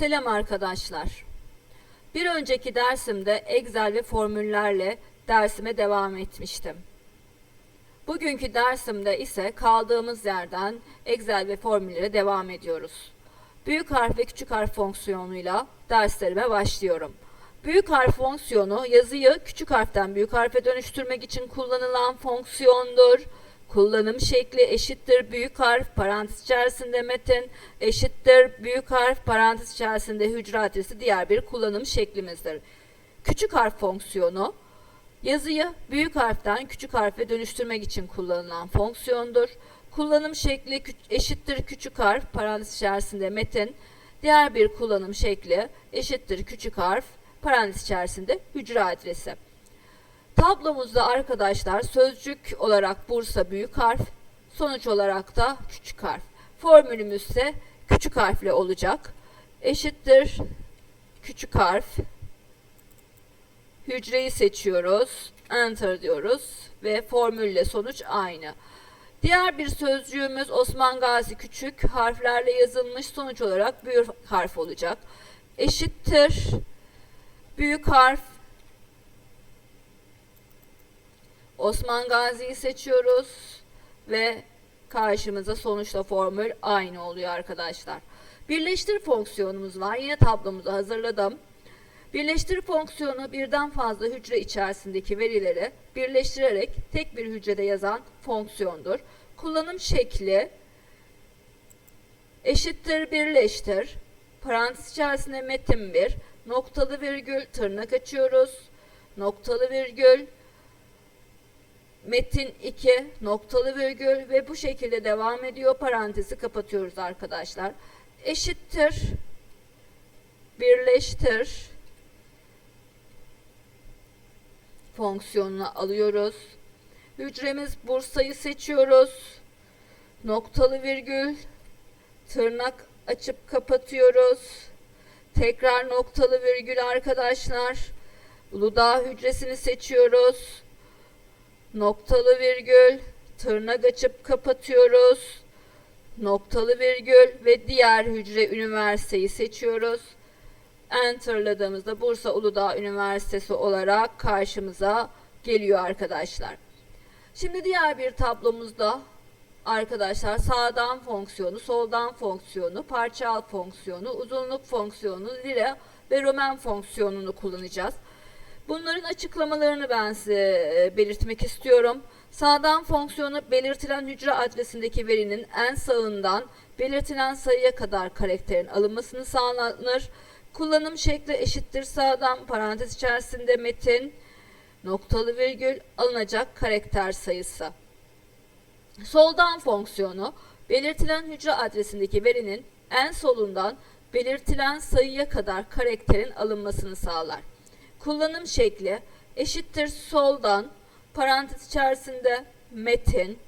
Selam arkadaşlar. Bir önceki dersimde Excel ve formüllerle dersime devam etmiştim. Bugünkü dersimde ise kaldığımız yerden Excel ve formüllere devam ediyoruz. Büyük harf ve küçük harf fonksiyonuyla derslerime başlıyorum. Büyük harf fonksiyonu yazıyı küçük harften büyük harfe dönüştürmek için kullanılan fonksiyondur. Kullanım şekli eşittir büyük harf parantez içerisinde metin eşittir büyük harf parantez içerisinde hücre adresi diğer bir kullanım şeklimizdir. Küçük harf fonksiyonu yazıyı büyük harften küçük harfe dönüştürmek için kullanılan fonksiyondur. Kullanım şekli eşittir küçük harf parantez içerisinde metin diğer bir kullanım şekli eşittir küçük harf parantez içerisinde hücre adresi. Tablomuzda arkadaşlar sözcük olarak Bursa büyük harf, sonuç olarak da küçük harf. Formülümüz ise küçük harfle olacak. Eşittir küçük harf. Hücreyi seçiyoruz. Enter diyoruz ve formülle sonuç aynı. Diğer bir sözcüğümüz Osman Gazi küçük harflerle yazılmış sonuç olarak büyük harf olacak. Eşittir büyük harf Osman Gazi'yi seçiyoruz ve karşımıza sonuçta formül aynı oluyor arkadaşlar. Birleştir fonksiyonumuz var. Yine tablomuzu hazırladım. Birleştir fonksiyonu birden fazla hücre içerisindeki verileri birleştirerek tek bir hücrede yazan fonksiyondur. Kullanım şekli eşittir birleştir. Parantez içerisinde metin 1, noktalı virgül, tırnak açıyoruz. Noktalı virgül, metin 2 noktalı virgül ve bu şekilde devam ediyor. Parantezi kapatıyoruz arkadaşlar. Eşittir birleştir fonksiyonunu alıyoruz. Hücremiz Bursa'yı seçiyoruz. Noktalı virgül tırnak açıp kapatıyoruz. Tekrar noktalı virgül arkadaşlar. Uludağ hücresini seçiyoruz noktalı virgül, tırnak açıp kapatıyoruz, noktalı virgül ve diğer hücre üniversiteyi seçiyoruz. Enter'ladığımızda Bursa Uludağ Üniversitesi olarak karşımıza geliyor arkadaşlar. Şimdi diğer bir tablomuzda arkadaşlar sağdan fonksiyonu, soldan fonksiyonu, parça al fonksiyonu, uzunluk fonksiyonu, lira ve roman fonksiyonunu kullanacağız. Bunların açıklamalarını ben size e, belirtmek istiyorum. Sağdan fonksiyonu belirtilen hücre adresindeki verinin en sağından belirtilen sayıya kadar karakterin alınmasını sağlanır. Kullanım şekli eşittir sağdan parantez içerisinde metin noktalı virgül alınacak karakter sayısı. Soldan fonksiyonu belirtilen hücre adresindeki verinin en solundan belirtilen sayıya kadar karakterin alınmasını sağlar. Kullanım şekli eşittir soldan parantez içerisinde metin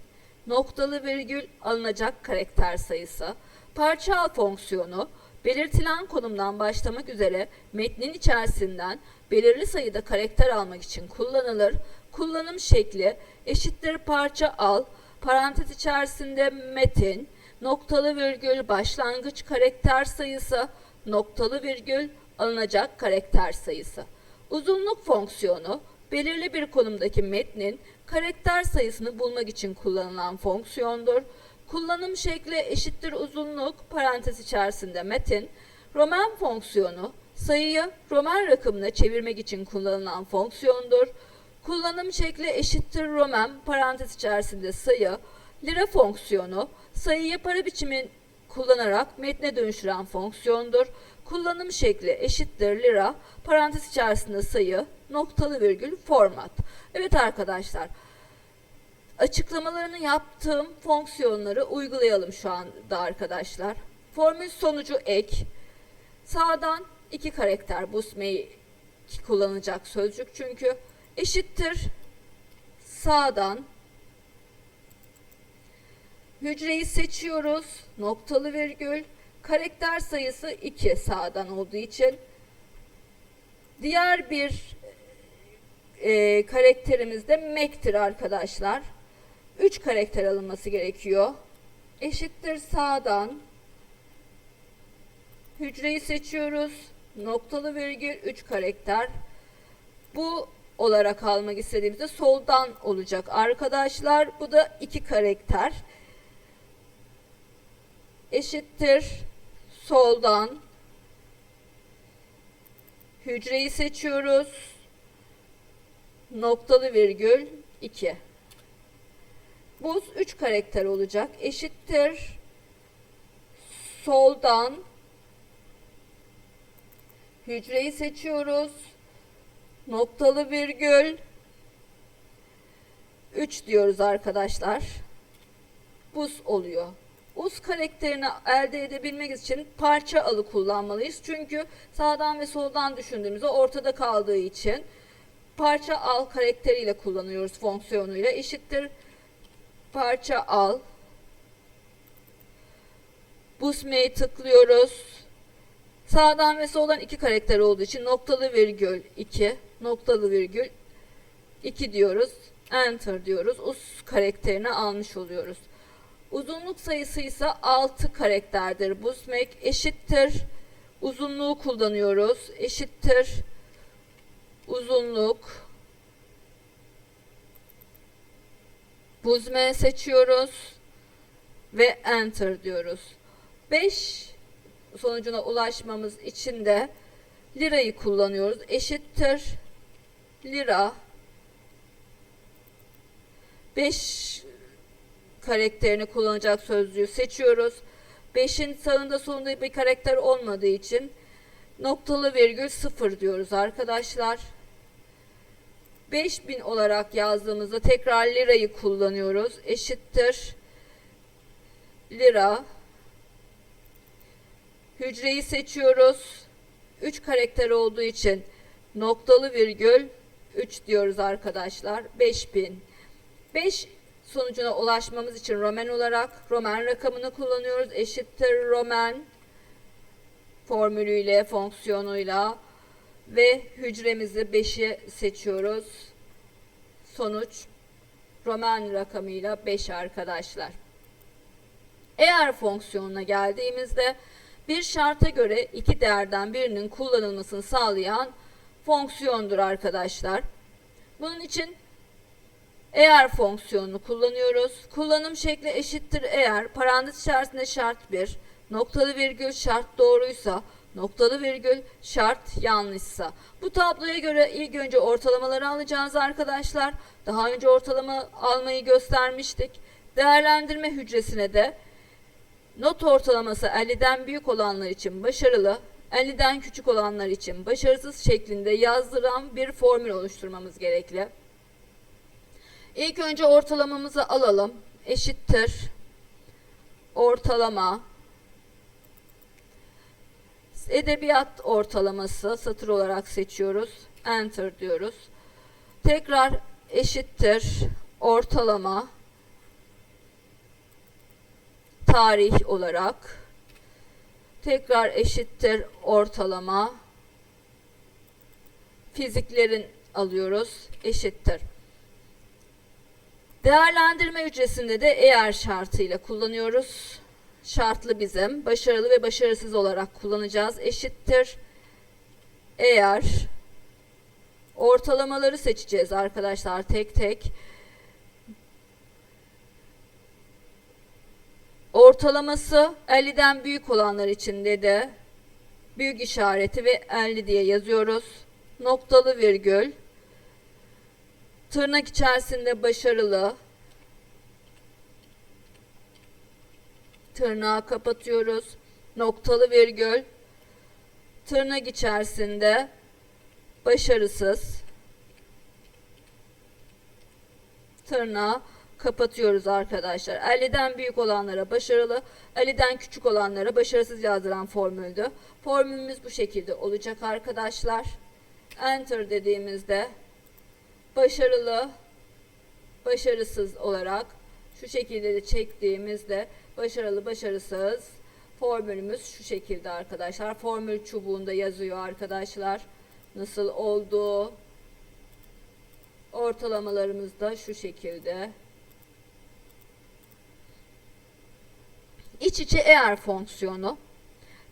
noktalı virgül alınacak karakter sayısı. Parça al fonksiyonu belirtilen konumdan başlamak üzere metnin içerisinden belirli sayıda karakter almak için kullanılır. Kullanım şekli eşittir parça al parantez içerisinde metin noktalı virgül başlangıç karakter sayısı noktalı virgül alınacak karakter sayısı. Uzunluk fonksiyonu belirli bir konumdaki metnin karakter sayısını bulmak için kullanılan fonksiyondur. Kullanım şekli eşittir uzunluk parantez içerisinde metin. Roman fonksiyonu sayıyı Roman rakamına çevirmek için kullanılan fonksiyondur. Kullanım şekli eşittir Roman parantez içerisinde sayı. Lira fonksiyonu sayıyı para biçimi kullanarak metne dönüştüren fonksiyondur. Kullanım şekli eşittir lira, parantez içerisinde sayı, noktalı virgül, format. Evet arkadaşlar, açıklamalarını yaptığım fonksiyonları uygulayalım şu anda arkadaşlar. Formül sonucu ek, sağdan iki karakter busmeyi kullanacak sözcük çünkü eşittir sağdan hücreyi seçiyoruz, noktalı virgül, Karakter sayısı 2 sağdan olduğu için. Diğer bir e, karakterimiz de Mac'tir arkadaşlar. 3 karakter alınması gerekiyor. Eşittir sağdan Hücreyi seçiyoruz. Noktalı virgül 3 karakter. Bu olarak almak istediğimizde soldan olacak arkadaşlar. Bu da 2 karakter. Eşittir soldan hücreyi seçiyoruz. Noktalı virgül 2. Bu 3 karakter olacak. Eşittir soldan hücreyi seçiyoruz. Noktalı virgül 3 diyoruz arkadaşlar. Buz oluyor. Uz karakterini elde edebilmek için parça alı kullanmalıyız. Çünkü sağdan ve soldan düşündüğümüzde ortada kaldığı için parça al karakteriyle kullanıyoruz fonksiyonuyla. Eşittir parça al. Busme'yi tıklıyoruz. Sağdan ve soldan iki karakter olduğu için noktalı virgül 2, noktalı virgül 2 diyoruz. Enter diyoruz. Us karakterini almış oluyoruz. Uzunluk sayısı ise 6 karakterdir. Busmek eşittir. Uzunluğu kullanıyoruz. Eşittir. Uzunluk. Buzme seçiyoruz. Ve enter diyoruz. 5 sonucuna ulaşmamız için de lirayı kullanıyoruz. Eşittir lira 5 karakterini kullanacak sözcüğü seçiyoruz. 5'in sağında solunda bir karakter olmadığı için noktalı virgül 0 diyoruz arkadaşlar. 5000 olarak yazdığımızda tekrar lirayı kullanıyoruz. Eşittir lira Hücreyi seçiyoruz. 3 karakter olduğu için noktalı virgül 3 diyoruz arkadaşlar. 5000. 5 sonucuna ulaşmamız için Roman olarak Roman rakamını kullanıyoruz. Eşittir Roman formülüyle, fonksiyonuyla ve hücremizi 5'i seçiyoruz. Sonuç Roman rakamıyla 5 arkadaşlar. Eğer fonksiyonuna geldiğimizde bir şarta göre iki değerden birinin kullanılmasını sağlayan fonksiyondur arkadaşlar. Bunun için eğer fonksiyonunu kullanıyoruz. Kullanım şekli eşittir eğer parantez içerisinde şart 1, noktalı virgül şart doğruysa, noktalı virgül şart yanlışsa. Bu tabloya göre ilk önce ortalamaları alacağız arkadaşlar. Daha önce ortalama almayı göstermiştik. Değerlendirme hücresine de Not ortalaması 50'den büyük olanlar için başarılı, 50'den küçük olanlar için başarısız şeklinde yazdıran bir formül oluşturmamız gerekli. İlk önce ortalamamızı alalım. Eşittir. Ortalama. Edebiyat ortalaması satır olarak seçiyoruz. Enter diyoruz. Tekrar eşittir. Ortalama tarih olarak tekrar eşittir ortalama fiziklerin alıyoruz eşittir. Değerlendirme hücresinde de eğer şartıyla kullanıyoruz. Şartlı bizim başarılı ve başarısız olarak kullanacağız. Eşittir eğer ortalamaları seçeceğiz arkadaşlar tek tek. Ortalaması 50'den büyük olanlar için de büyük işareti ve 50 diye yazıyoruz. Noktalı virgül. Tırnak içerisinde başarılı. Tırnağı kapatıyoruz. Noktalı virgül. Tırnak içerisinde başarısız. Tırnağı kapatıyoruz arkadaşlar. 50'den büyük olanlara başarılı, 50'den küçük olanlara başarısız yazdıran formüldü. Formülümüz bu şekilde olacak arkadaşlar. Enter dediğimizde başarılı, başarısız olarak şu şekilde de çektiğimizde başarılı, başarısız formülümüz şu şekilde arkadaşlar. Formül çubuğunda yazıyor arkadaşlar. Nasıl olduğu ortalamalarımız da şu şekilde. İç içe eğer fonksiyonu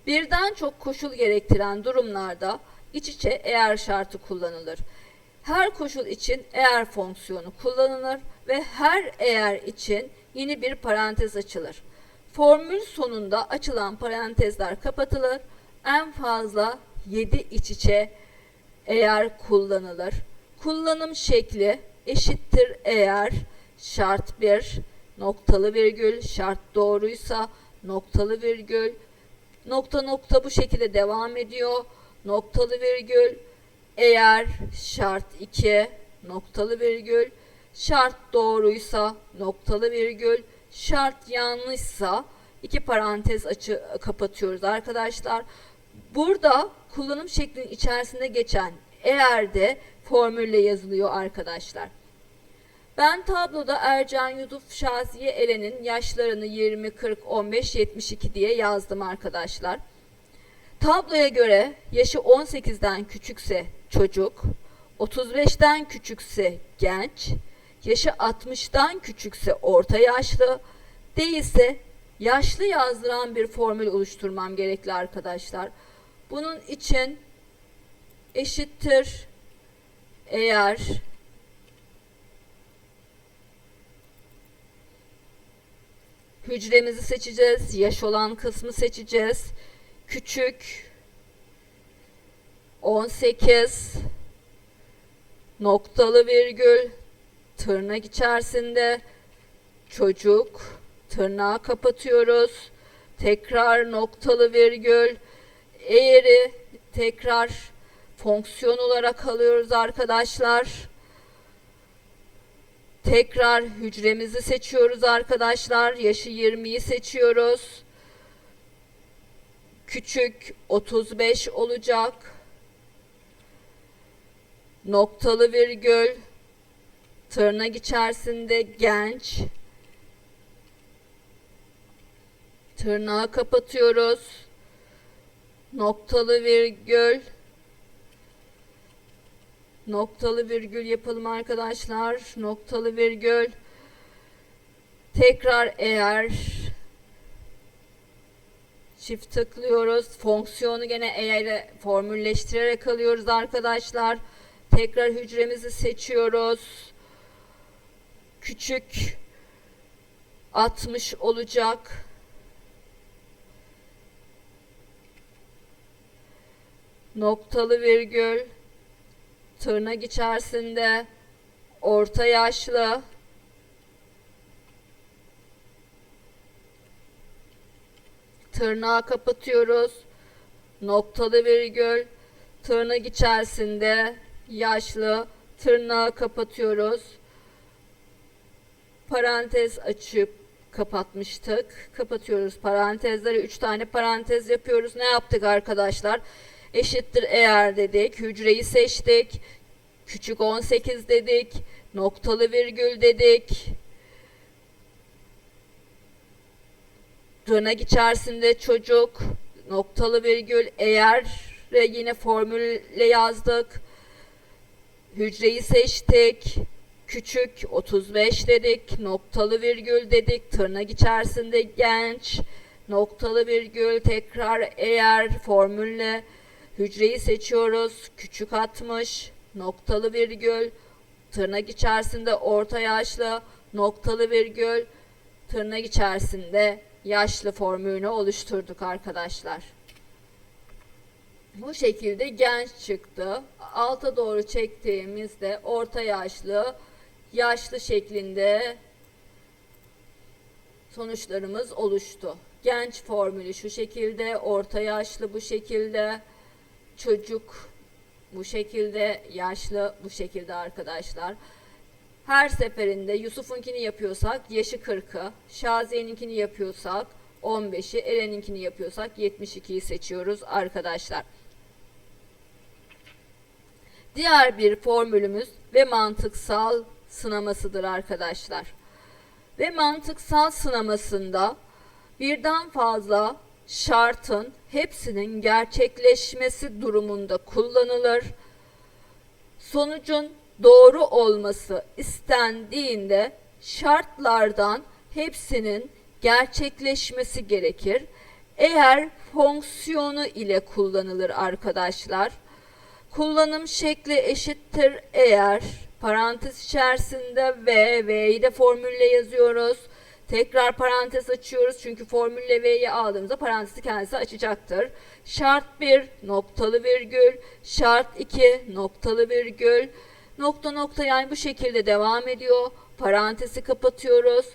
Birden çok koşul gerektiren durumlarda iç içe eğer şartı kullanılır. Her koşul için eğer fonksiyonu kullanılır ve her eğer için yeni bir parantez açılır. Formül sonunda açılan parantezler kapatılır. En fazla 7 iç içe eğer kullanılır. Kullanım şekli eşittir eğer şart 1 noktalı virgül şart doğruysa noktalı virgül nokta nokta bu şekilde devam ediyor. Noktalı virgül eğer şart 2 noktalı virgül şart doğruysa noktalı virgül şart yanlışsa iki parantez açı kapatıyoruz arkadaşlar. Burada kullanım şeklinin içerisinde geçen eğer de formülle yazılıyor arkadaşlar. Ben tabloda Ercan Yusuf Şaziye Eren'in yaşlarını 20, 40, 15, 72 diye yazdım arkadaşlar. Tabloya göre yaşı 18'den küçükse çocuk, 35'ten küçükse genç, yaşı 60'tan küçükse orta yaşlı, değilse yaşlı yazdıran bir formül oluşturmam gerekli arkadaşlar. Bunun için eşittir eğer hücremizi seçeceğiz. Yaş olan kısmı seçeceğiz. Küçük 18 noktalı virgül tırnak içerisinde çocuk tırnağı kapatıyoruz. Tekrar noktalı virgül eğri tekrar fonksiyon olarak alıyoruz arkadaşlar. Tekrar hücremizi seçiyoruz arkadaşlar. Yaşı 20'yi seçiyoruz. Küçük 35 olacak. Noktalı virgül tırnak içerisinde genç tırnağı kapatıyoruz. Noktalı virgül noktalı virgül yapalım arkadaşlar. Noktalı virgül tekrar eğer çift tıklıyoruz. Fonksiyonu gene eğer formülleştirerek alıyoruz arkadaşlar. Tekrar hücremizi seçiyoruz. Küçük 60 olacak. Noktalı virgül tırnak içerisinde orta yaşlı tırnağı kapatıyoruz. Noktalı virgül tırnak içerisinde yaşlı tırnağı kapatıyoruz. Parantez açıp kapatmıştık. Kapatıyoruz parantezleri. 3 tane parantez yapıyoruz. Ne yaptık arkadaşlar? Eşittir eğer dedik. Hücreyi seçtik. Küçük 18 dedik. Noktalı virgül dedik. Tırnak içerisinde çocuk. Noktalı virgül eğer ve yine formülle yazdık. Hücreyi seçtik. Küçük 35 dedik. Noktalı virgül dedik. Tırnak içerisinde genç. Noktalı virgül tekrar eğer formülle hücreyi seçiyoruz. Küçük 60. Noktalı virgül. Tırnak içerisinde orta yaşlı. Noktalı virgül. Tırnak içerisinde yaşlı formülünü oluşturduk arkadaşlar. Bu şekilde genç çıktı. Alta doğru çektiğimizde orta yaşlı, yaşlı şeklinde sonuçlarımız oluştu. Genç formülü şu şekilde, orta yaşlı bu şekilde, çocuk bu şekilde, yaşlı bu şekilde arkadaşlar. Her seferinde Yusuf'unkini yapıyorsak yaşı 40'ı, Şaziye'ninkini yapıyorsak 15'i, Eren'inkini yapıyorsak 72'yi seçiyoruz arkadaşlar. Diğer bir formülümüz ve mantıksal sınamasıdır arkadaşlar. Ve mantıksal sınamasında birden fazla şartın hepsinin gerçekleşmesi durumunda kullanılır. Sonucun doğru olması istendiğinde şartlardan hepsinin gerçekleşmesi gerekir. eğer fonksiyonu ile kullanılır arkadaşlar. Kullanım şekli eşittir eğer parantez içerisinde v, v'yi de formülle yazıyoruz. Tekrar parantez açıyoruz çünkü formülle v'yi aldığımızda parantezi kendisi açacaktır. Şart 1 noktalı virgül, şart 2 noktalı virgül, nokta nokta yani bu şekilde devam ediyor. Parantezi kapatıyoruz.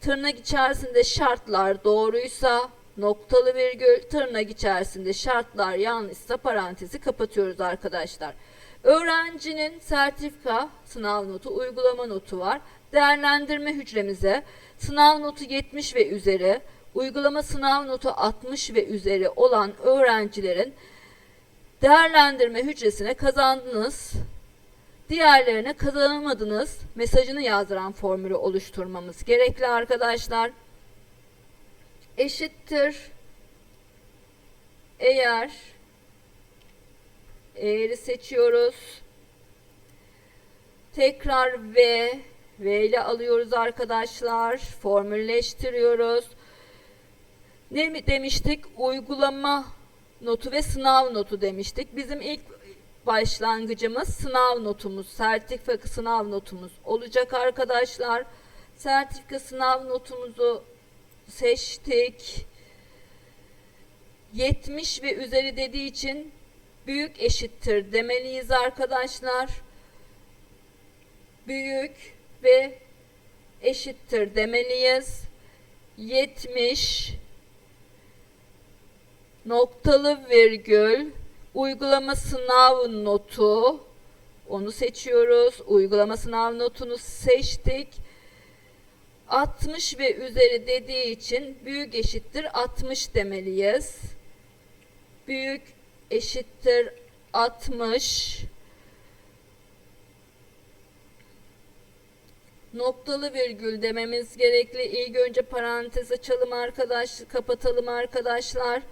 Tırnak içerisinde şartlar doğruysa noktalı virgül, tırnak içerisinde şartlar yanlışsa parantezi kapatıyoruz arkadaşlar. Öğrencinin sertifika sınav notu, uygulama notu var. Değerlendirme hücremize sınav notu 70 ve üzeri, uygulama sınav notu 60 ve üzeri olan öğrencilerin değerlendirme hücresine kazandınız, diğerlerine kazanamadınız mesajını yazdıran formülü oluşturmamız gerekli arkadaşlar. Eşittir eğer eğri seçiyoruz. Tekrar V V ile alıyoruz arkadaşlar. Formülleştiriyoruz. Ne mi demiştik? Uygulama notu ve sınav notu demiştik. Bizim ilk başlangıcımız sınav notumuz, sertifika sınav notumuz olacak arkadaşlar. Sertifika sınav notumuzu seçtik. 70 ve üzeri dediği için büyük eşittir demeliyiz arkadaşlar. Büyük ve eşittir demeliyiz. 70 noktalı virgül uygulama sınav notu onu seçiyoruz. Uygulama sınav notunu seçtik. 60 ve üzeri dediği için büyük eşittir 60 demeliyiz. Büyük eşittir 60 noktalı virgül dememiz gerekli. İlk önce parantez açalım arkadaş, kapatalım arkadaşlar.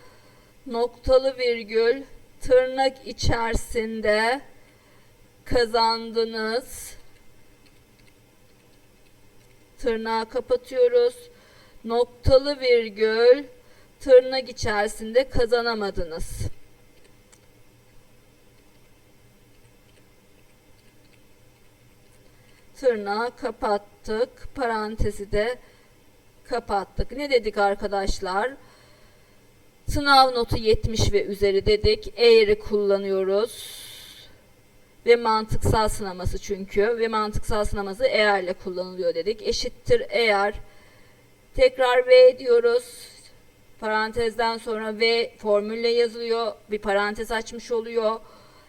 Noktalı virgül tırnak içerisinde kazandınız. Tırnağı kapatıyoruz. Noktalı virgül tırnak içerisinde kazanamadınız. Tırnağı kapattık. Parantezi de kapattık. Ne dedik arkadaşlar? Sınav notu 70 ve üzeri dedik. Eğri kullanıyoruz. Ve mantıksal sınaması çünkü. Ve mantıksal sınaması eğerle kullanılıyor dedik. Eşittir eğer. Tekrar V diyoruz. Parantezden sonra V formülle yazılıyor. Bir parantez açmış oluyor.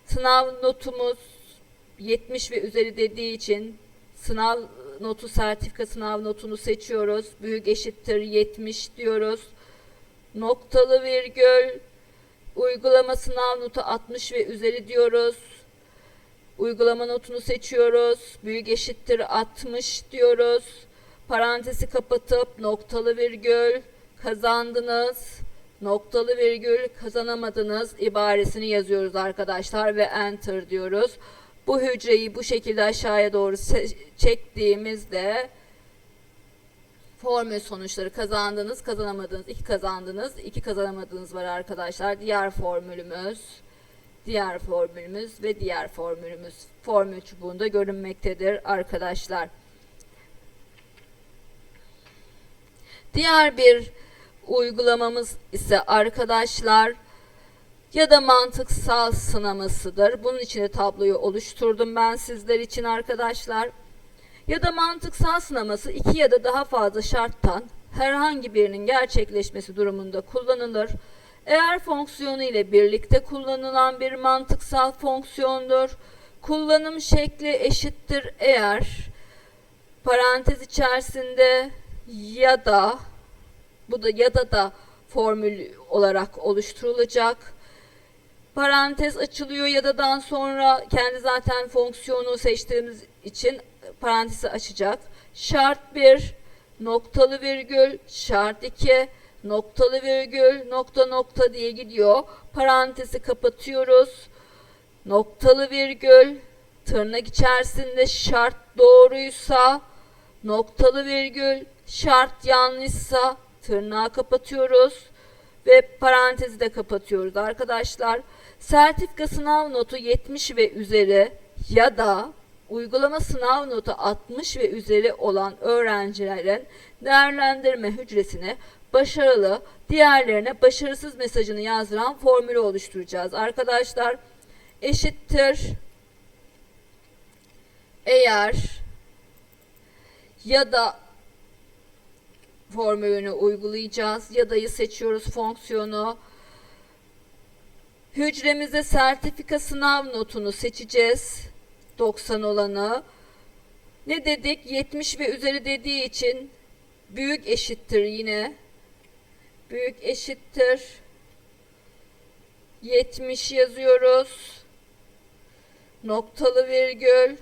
Sınav notumuz 70 ve üzeri dediği için sınav notu sertifika sınav notunu seçiyoruz. Büyük eşittir 70 diyoruz. Noktalı virgül uygulama sınav notu 60 ve üzeri diyoruz. Uygulama notunu seçiyoruz. Büyük eşittir 60 diyoruz. Parantezi kapatıp noktalı virgül kazandınız. Noktalı virgül kazanamadınız ibaresini yazıyoruz arkadaşlar ve enter diyoruz. Bu hücreyi bu şekilde aşağıya doğru çektiğimizde formül sonuçları kazandınız, kazanamadınız, iki kazandınız, iki kazanamadınız var arkadaşlar. Diğer formülümüz, diğer formülümüz ve diğer formülümüz formül çubuğunda görünmektedir arkadaşlar. Diğer bir uygulamamız ise arkadaşlar ya da mantıksal sınamasıdır. Bunun için de tabloyu oluşturdum ben sizler için arkadaşlar. Ya da mantıksal sınaması iki ya da daha fazla şarttan herhangi birinin gerçekleşmesi durumunda kullanılır. Eğer fonksiyonu ile birlikte kullanılan bir mantıksal fonksiyondur. Kullanım şekli eşittir eğer parantez içerisinde ya da bu da ya da da formül olarak oluşturulacak. Parantez açılıyor ya da'dan sonra kendi zaten fonksiyonu seçtiğimiz için parantezi açacak. Şart 1 noktalı virgül şart 2 noktalı virgül nokta nokta diye gidiyor. Parantezi kapatıyoruz. Noktalı virgül tırnak içerisinde şart doğruysa noktalı virgül şart yanlışsa tırnağı kapatıyoruz ve parantezi de kapatıyoruz arkadaşlar. Sertifika sınav notu 70 ve üzeri ya da uygulama sınav notu 60 ve üzeri olan öğrencilerin değerlendirme hücresine başarılı, diğerlerine başarısız mesajını yazdıran formülü oluşturacağız. Arkadaşlar eşittir eğer ya da formülünü uygulayacağız. Ya da'yı seçiyoruz fonksiyonu. Hücremize sertifika sınav notunu seçeceğiz. 90 olanı. Ne dedik? 70 ve üzeri dediği için büyük eşittir yine. Büyük eşittir. 70 yazıyoruz. Noktalı virgül.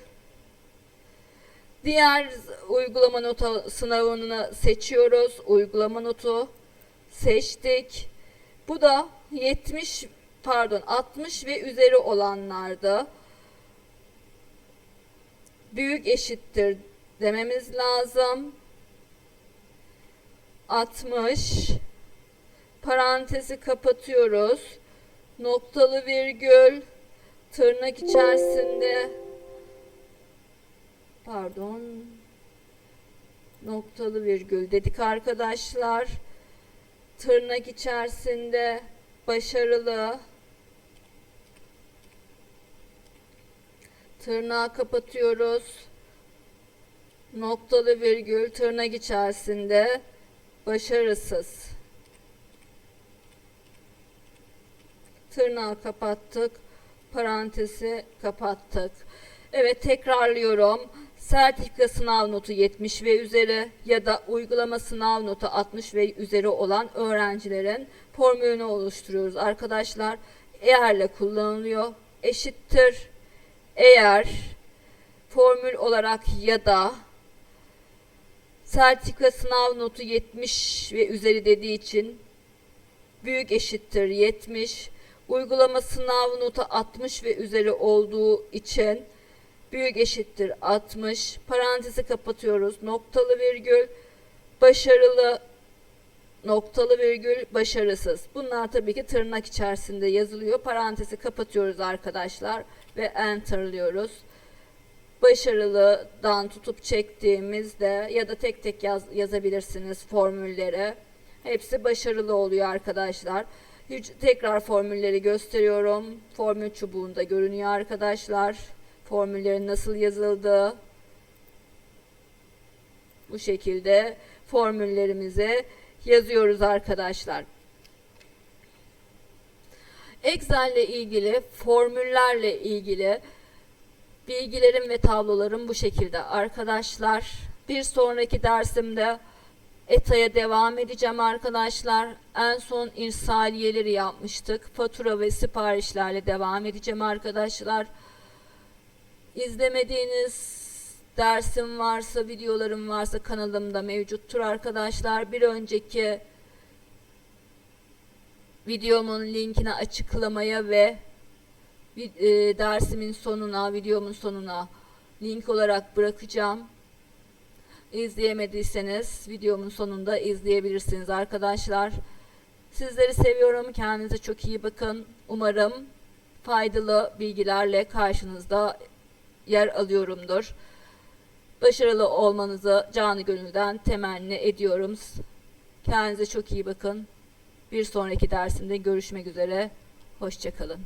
Diğer uygulama notu sınavını seçiyoruz. Uygulama notu seçtik. Bu da 70 pardon 60 ve üzeri olanlarda büyük eşittir dememiz lazım. 60 parantezi kapatıyoruz. Noktalı virgül tırnak içerisinde pardon noktalı virgül dedik arkadaşlar. Tırnak içerisinde başarılı tırnağı kapatıyoruz. Noktalı virgül tırnak içerisinde başarısız. Tırnağı kapattık. Parantezi kapattık. Evet tekrarlıyorum. Sertifika sınav notu 70 ve üzeri ya da uygulama sınav notu 60 ve üzeri olan öğrencilerin formülünü oluşturuyoruz arkadaşlar. Eğerle kullanılıyor. Eşittir. Eğer formül olarak ya da sertifika sınav notu 70 ve üzeri dediği için büyük eşittir 70. Uygulama sınav notu 60 ve üzeri olduğu için büyük eşittir 60. Parantezi kapatıyoruz. Noktalı virgül başarılı noktalı virgül başarısız. Bunlar tabii ki tırnak içerisinde yazılıyor. Parantezi kapatıyoruz arkadaşlar ve enterliyoruz. Başarılıdan tutup çektiğimizde ya da tek tek yaz, yazabilirsiniz formülleri. Hepsi başarılı oluyor arkadaşlar. Tekrar formülleri gösteriyorum. Formül çubuğunda görünüyor arkadaşlar formüllerin nasıl yazıldığı bu şekilde formüllerimizi yazıyoruz arkadaşlar. Excel ile ilgili formüllerle ilgili bilgilerim ve tablolarım bu şekilde arkadaşlar. Bir sonraki dersimde ETA'ya devam edeceğim arkadaşlar. En son irsaliyeleri yapmıştık. Fatura ve siparişlerle devam edeceğim arkadaşlar. İzlemediğiniz dersim varsa, videolarım varsa kanalımda mevcuttur arkadaşlar. Bir önceki videomun linkini açıklamaya ve e, dersimin sonuna, videomun sonuna link olarak bırakacağım. İzleyemediyseniz videomun sonunda izleyebilirsiniz arkadaşlar. Sizleri seviyorum. Kendinize çok iyi bakın. Umarım faydalı bilgilerle karşınızda yer alıyorumdur. Başarılı olmanızı canı gönülden temenni ediyorum. Kendinize çok iyi bakın. Bir sonraki dersimde görüşmek üzere. Hoşçakalın.